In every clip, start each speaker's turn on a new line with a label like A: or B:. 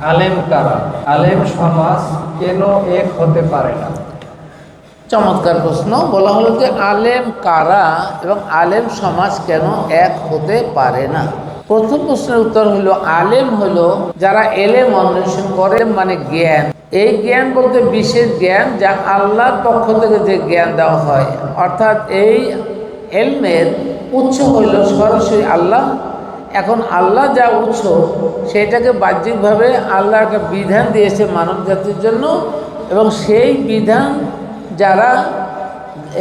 A: আলেম কারা? আলেম সমাজ কেন এক হতে পারে না?
B: চমৎকার প্রশ্ন। বলা হলো যে আলেম কারা এবং আলেম সমাজ কেন এক হতে পারে না? প্রথম প্রশ্নের উত্তর হলো, আলেম হলো যারা এলেম অন্বেষণ করে মানে জ্ঞান। এই জ্ঞান বলতে বিশেষ জ্ঞান যা আল্লাহর পক্ষ থেকে যে জ্ঞান দেওয়া হয়। অর্থাৎ এই এলমের উৎস হইল সরাসরি আল্লাহ এখন আল্লাহ যা উৎস সেটাকে বাহ্যিকভাবে আল্লাহ একটা বিধান দিয়েছে মানব জাতির জন্য এবং সেই বিধান যারা,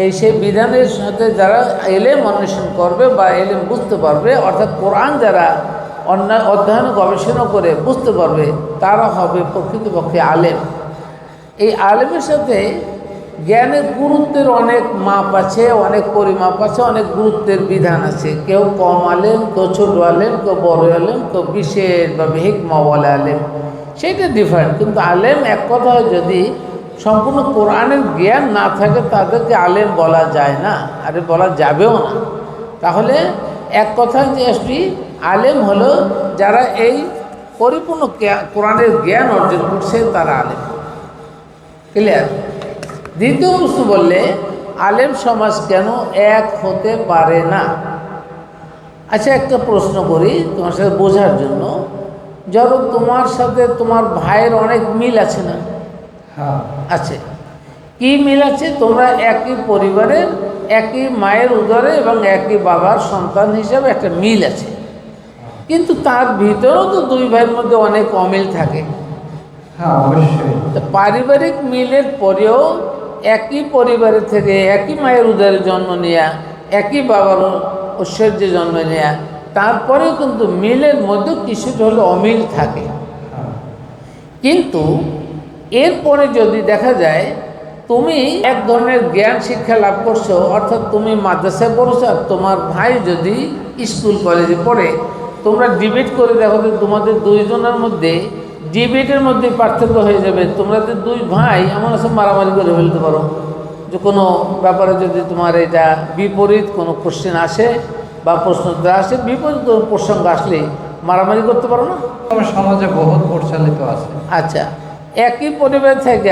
B: এই সেই বিধানের সাথে যারা এলেম অন্বেষণ করবে বা এলেম বুঝতে পারবে, অর্থাৎ কোরআন যারা অন্যায় অধ্যয়ন, গবেষণা করে বুঝতে পারবে, তারা হবে প্রকৃতপক্ষে আলেম। এই আলেমের সাথে জ্ঞানের গুরুত্বের অনেক মাপ আছে, অনেক পরিমাপ আছে, অনেক গুরুত্বের বিধান আছে। কেউ কম আলেম, কেউ ছোটো আলেম, কেউ বড় আলেম, কেউ বিশেষ বা হিকমা বলে আলেম। সেইটা ডিফারেন্ট কিন্তু আলেম এক কথায় যদি সম্পূর্ণ কোরআনের জ্ঞান না থাকে, তাদেরকে আলেম বলা যায় না। আরে বলা যাবেও না। তাহলে এক কথায় যে আসবি, আলেম হলো যারা এই পরিপূর্ণ কোরআনের জ্ঞান অর্জন করছে, তারা আলেম। ক্লিয়ার দ্বিতীয় প্রশ্ন বললে আলেম সমাজ কেন এক হতে পারে না? আচ্ছা একটা প্রশ্ন করি তোমার সাথে বোঝার জন্য। ধরো তোমার সাথে তোমার ভাইয়ের অনেক মিল আছে না?
A: হ্যাঁ।
B: আছে। কি মিল আছে? তোমরা একই পরিবারের একই মায়ের উদরে এবং একই বাবার সন্তান হিসাবে একটা মিল আছে। কিন্তু তার ভিতরেও তো দুই ভাইয়ের মধ্যে অনেক অমিল থাকে।
A: হ্যাঁ অবশ্যই।
B: পারিবারিক মিলের পরেও একই পরিবারের থেকে একই মায়ের উদরে জন্ম নেয়া, একই বাবার ঐশ্বর্যে জন্ম নেয়া, তারপরেও কিন্তু মিলের মধ্যে কিছুটা হলে অমিল থাকে। কিন্তু এরপরে যদি দেখা যায়, তুমি এক ধরনের জ্ঞান শিক্ষা লাভ করছ, অর্থাৎ তুমি মাদ্রাসায় পড়ছো আর তোমার ভাই যদি স্কুল কলেজে পড়ে, তোমরা ডিবেট করে দেখো যে তোমাদের দুইজনের মধ্যে ডিবেটের মধ্যে পার্থক্য হয়ে যাবে তোমরা যে দুই ভাই এমন আছে মারামারি করে ফেলতে পারো। যে কোনো ব্যাপারে যদি তোমার এটা বিপরীত কোনো কোশ্চেন আসে বা প্রশ্ন আসে বিপরীত কোনো প্রসঙ্গ আসলে মারামারি করতে পারো না।
A: আমার সমাজে বহুত প্রচলিত আছে।
B: আচ্ছা একই পরিবার থেকে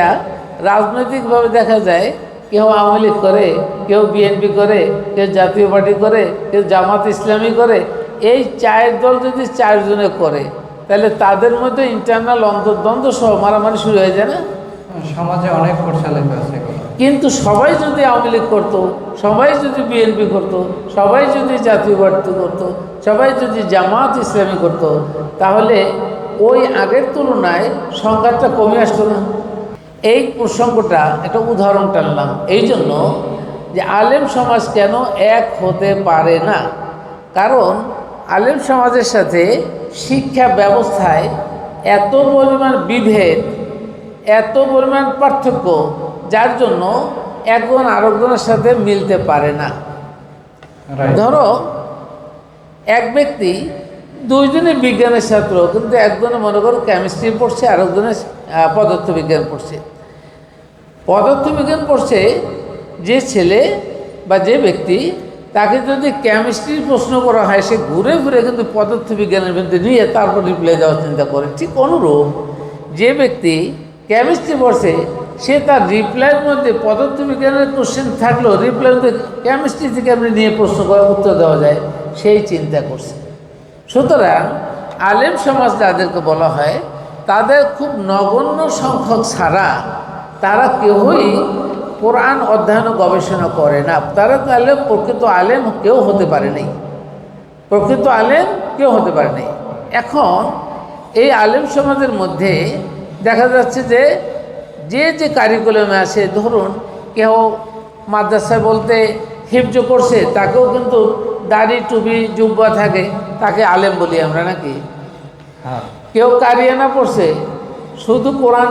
B: রাজনৈতিকভাবে দেখা যায় কেউ আওয়ামী লীগ করে কেউ বিএনপি করে কেউ জাতীয় পার্টি করে কেউ জামাত ইসলামী করে এই চায়ের দল যদি চারজনে করে তাহলে তাদের মধ্যে ইন্টারনাল অন্তর্দ্বন্দ্ব সহ মারামারি শুরু হয়ে যায় না?
A: সমাজে অনেক প্রচলিত আছে
B: কিন্তু সবাই যদি আওয়ামী লীগ করতো সবাই যদি বিএনপি করতো সবাই যদি জাতীয় পার্টি করতো সবাই যদি জামাত ইসলামী করতো তাহলে ওই আগের তুলনায় সংঘাতটা কমে আসতো না। এই প্রসঙ্গটা একটা উদাহরণ টানলাম। এই জন্য যে আলেম সমাজ কেন এক হতে পারে না? কারণ আলেম সমাজের সাথে শিক্ষা ব্যবস্থায় এত পরিমাণ বিভেদ এত পরিমাণ পার্থক্য যার জন্য একজন আরেকজনের সাথে মিলতে পারে না. ধরো এক ব্যক্তি দুইজনে বিজ্ঞানের ছাত্র কিন্তু একজনে মনে করো কেমিস্ট্রি পড়ছে আর একজনে আহ, পদার্থবিজ্ঞান পড়ছে পদার্থবিজ্ঞান পড়ছে যে ছেলে বা যে ব্যক্তি তাকে যদি কেমিস্ট্রির প্রশ্ন করা হয়, সে ঘুরে ঘুরে কিন্তু পদার্থবিজ্ঞানের মধ্যে নিয়ে তারপর রিপ্লাই দেওয়ার চিন্তা করে। ঠিক অনুরূপ যে ব্যক্তি কেমিস্ট্রি পড়ছে, সে তার রিপ্লাইয়ের মধ্যে পদার্থবিজ্ঞানের কোশ্চেন থাকলেও রিপ্লাইয়ের মধ্যে কেমিস্ট্রি থেকে আপনি নিয়ে প্রশ্ন করে উত্তর দেওয়া যায়, সেই চিন্তা করছে। সুতরাং আলেম সমাজ যাদেরকে বলা হয়, তাদের খুব নগণ্য সংখ্যক ছাড়া তারা কেউই কোরআন অধ্যয়ন ও গবেষণা করে না। তারা তাহলে প্রকৃত আলেম কেউ হতে পারে নাই। প্রকৃত আলেম কেউ হতে পারে নাই। এখন এই আলেম সমাজের মধ্যে দেখা যাচ্ছে যে যে যে কারিকুলামে আছে ধরুন কেউ মাদ্রাসায় বলতে হিফজ করছে তাকেও কিন্তু দাড়ি টুপি জুব্বা থাকে তাকে আলেম বলি আমরা নাকি?
A: হ্যাঁ।
B: কেউ কারিয়ানা পড়ছে শুধু কোরআন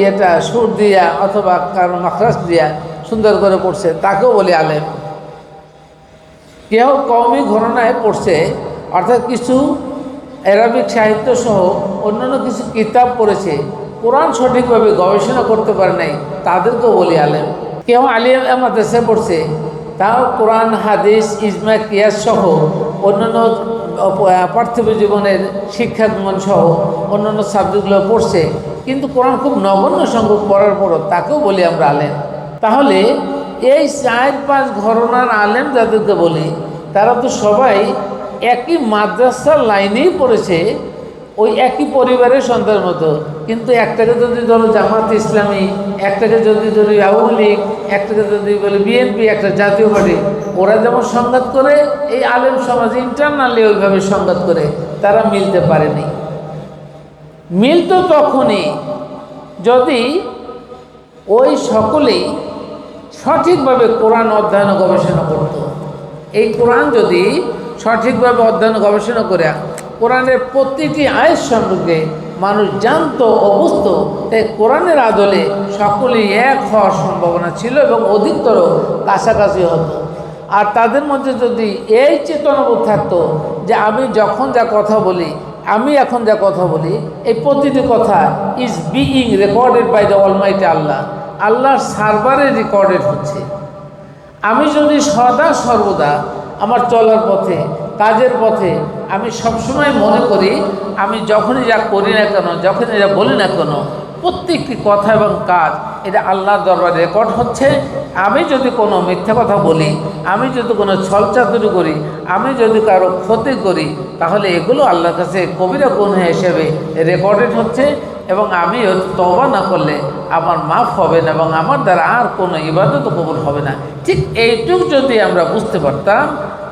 B: ইয়েটা সুর দিয়া অথবা কারও মাখরাস দিয়া সুন্দর করে পড়ছে, তাকেও বলি আলেম। কেউ কমই ঘটনায় পড়ছে, অর্থাৎ কিছু অ্যারাবিক সাহিত্য সহ অন্যান্য কিছু কিতাব পড়েছে, কোরআন সঠিকভাবে গবেষণা করতে পারে নাই, তাদেরকেও বলি আলেম। কেউ আলিম মাদ্রাসায় পড়ছে, তাও কোরআন, হাদিস, ইজমা, কিয়াস সহ অন্যান্য পার্থিব জীবনের শিক্ষাগমন সহ অন্যান্য সাবজেক্টগুলো পড়ছে, কিন্তু কোরআন খুব নগণ্য সংখ্যক পড়ার পরও তাকেও বলি আমরা আলেন তাহলে এই চার পাঁচ ঘরনার আলেন যাদেরকে বলি, তারা তো সবাই একই মাদ্রাসার লাইনেই পড়েছে ওই একই পরিবারের সন্তানের মতো। কিন্তু একটাকে যদি ধরো জামাত ইসলামী, একটাকে যদি ধরি আওয়ামী লীগ, একটাকে যদি বলে বিএনপি, একটা জাতীয় পার্টি, ওরা যেমন সংঘাত করে, এই আলেম সমাজ ইন্টারনালি ওইভাবে সংঘাত করে, তারা মিলতে পারেনি। মিল তো তখনই যদি ওই সকলেই সঠিকভাবে কোরআন অধ্যয়ন গবেষণা করত। এই কোরআন যদি সঠিকভাবে অধ্যয়ন গবেষণা করে কোরআনের প্রতিটি আয়ের সম্পর্কে মানুষ জানতো ও বুঝতো। তাই কোরআনের আদলে সকলেই এক হওয়ার সম্ভাবনা ছিল এবং অধিকতর কাছাকাছি হতো। আর তাদের মধ্যে যদি এই চেতনাবোধ থাকতো যে আমি যখন যা কথা বলি, আমি এখন যা কথা বলি, এই প্রতিটি কথা is being recorded by the almighty Allah আল্লাহর সার্ভারে রেকর্ডেড হচ্ছে। আমি যদি সদা সর্বদা আমার চলার পথে কাজের পথে আমি সবসময় মনে করি, আমি যখনই যা করি না কেন, যখনই যা বলি না কেন, প্রত্যেকটি কথা এবং কাজ, এটা আল্লাহর দরবারে রেকর্ড হচ্ছে। আমি যদি কোনো মিথ্যা কথা বলি, আমি যদি কোনো ছলচাতুরি করি, আমি যদি কারও ক্ষতি করি, তাহলে এগুলো আল্লাহর কাছে কবিরা গুণ হিসেবে রেকর্ডেড হচ্ছে এবং আমি তবা না করলে আমার মাফ হবে না এবং আমার দ্বারা আর কোনো ইবাদত কবুল হবে না। ঠিক এইটুক যদি আমরা বুঝতে পারতাম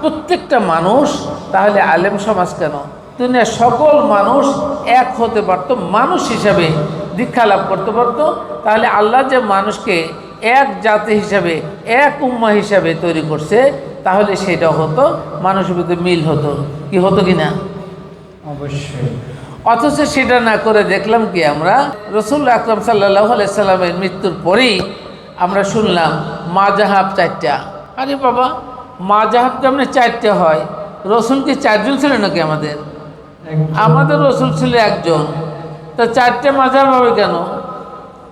B: প্রত্যেকটা মানুষ তাহলে আলেম সমাজ কেন? দুনিয়ার সকল মানুষ এক হতে পারত মানুষ হিসাবে দীক্ষা লাভ করতে পারত। তাহলে আল্লাহ যে মানুষকে এক জাতি হিসাবে এক উম্মা হিসাবে তৈরি করছে তাহলে সেটা হতো মানুষের ভিতরে মিল হতো। কি হতো কি না?
A: অবশ্যই।
B: অথচ সেটা না করে দেখলাম কি আমরা? রসুল আকরম সাল্লাহ সাল্লামের মৃত্যুর পরেই আমরা শুনলাম মাজাহাব চারটা। আরে বাবা মাজাহাব কেমন চারটে হয়। রসুল কি চারজন ছিল নাকি আমাদের? আমাদের রসুল ছিল একজন। তা চারটে মাজাহাব হবে কেন?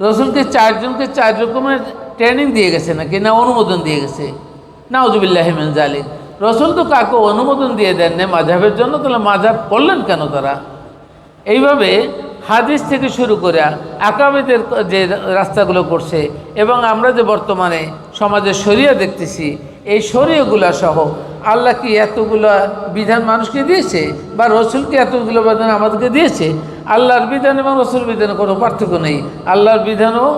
B: রসুলকে চারজনকে চার রকমের ট্রেনিং দিয়ে গেছে নাকি? না অনুমোদন দিয়ে গেছে? নাউজুবিল্লাহমিন জালিক রসুল তো কাকে অনুমোদন দিয়ে দেন না মাঝাবের জন্য তাহলে মাঝাব করলেন কেন তারা? এইভাবে হাদিস থেকে শুরু করে আকাবেদের যে রাস্তাগুলো করছে এবং আমরা যে বর্তমানে সমাজে শরিয়া দেখতেছি এই শরীয়গুলা সহ আল্লাহ কি এতগুলো বিধান মানুষকে দিয়েছে বা রসুলকে এতগুলো বিধান আমাদেরকে দিয়েছে? আল্লাহর বিধান এবং রসুল বিধানে কোনো পার্থক্য নেই। আল্লাহর বিধানও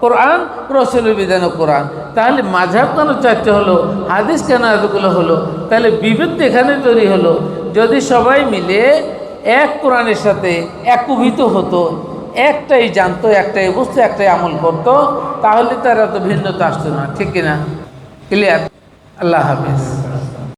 B: কোরআন, রসুলের বিধানও কোরআন। তাহলে মাঝাব কেন চারটে হলো? হাদিস কেন এতগুলো হলো? তাহলে বিভেদ এখানে তৈরি হলো। যদি সবাই মিলে এক কোরআনের সাথে একীভূত হতো, একটাই জানতো, একটাই বুঝতো, একটাই আমল করতো, তাহলে তারা তো ভিন্নতা আসতো না। ঠিক কিনা? ক্লিয়ার আল্লাহ হাফিজ।